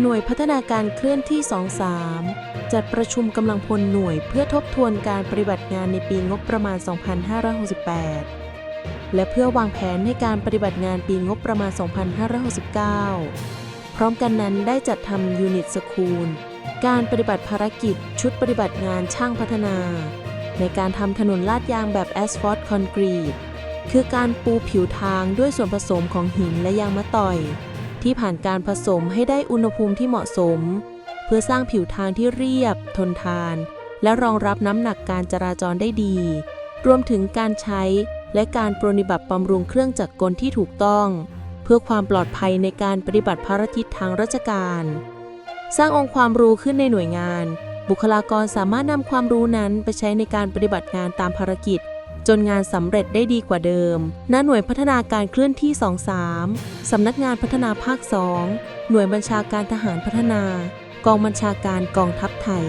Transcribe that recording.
หน่วยพัฒนาการเคลื่อนที่ 23 จัดประชุมกำลังพลหน่วยเพื่อทบทวนการปฏิบัติงานในปีงบประมาณ 2568 และเพื่อวางแผนให้การปฏิบัติงานปีงบประมาณ 2569 พร้อมกันนั้นได้จัดทำยูนิตสคูล การปฏิบัติภารกิจ ชุดปฏิบัติงานช่างพัฒนา ในการทำถนนลาดยางแบบแอสฟอลต์คอนกรีต คือการปูผิวทางด้วยส่วนผสมของหินและยางมะตอย ที่ผ่านการผสมให้ได้อุณหภูมิที่เหมาะสม เพื่อสร้างผิวทางที่เรียบ ทนทาน และรองรับน้ำหนักการจราจรได้ดี รวมถึงการใช้และการปรนิบัติบำรุงเครื่องจักรกลที่ถูกต้อง เพื่อความปลอดภัยในการปฏิบัติภารกิจทางราชการ สร้างองค์ความรู้ขึ้นในหน่วยงาน บุคลากรสามารถนำความรู้นั้นไปใช้ในการปฏิบัติงานตามภารกิจ จนงานสำเร็จได้ดีกว่าเดิม ณ หน่วยพัฒนาการเคลื่อนที่ 23 สำนักงานพัฒนาภาค 2 หน่วยบัญชาการทหารพัฒนา กองบัญชาการกองทัพไทย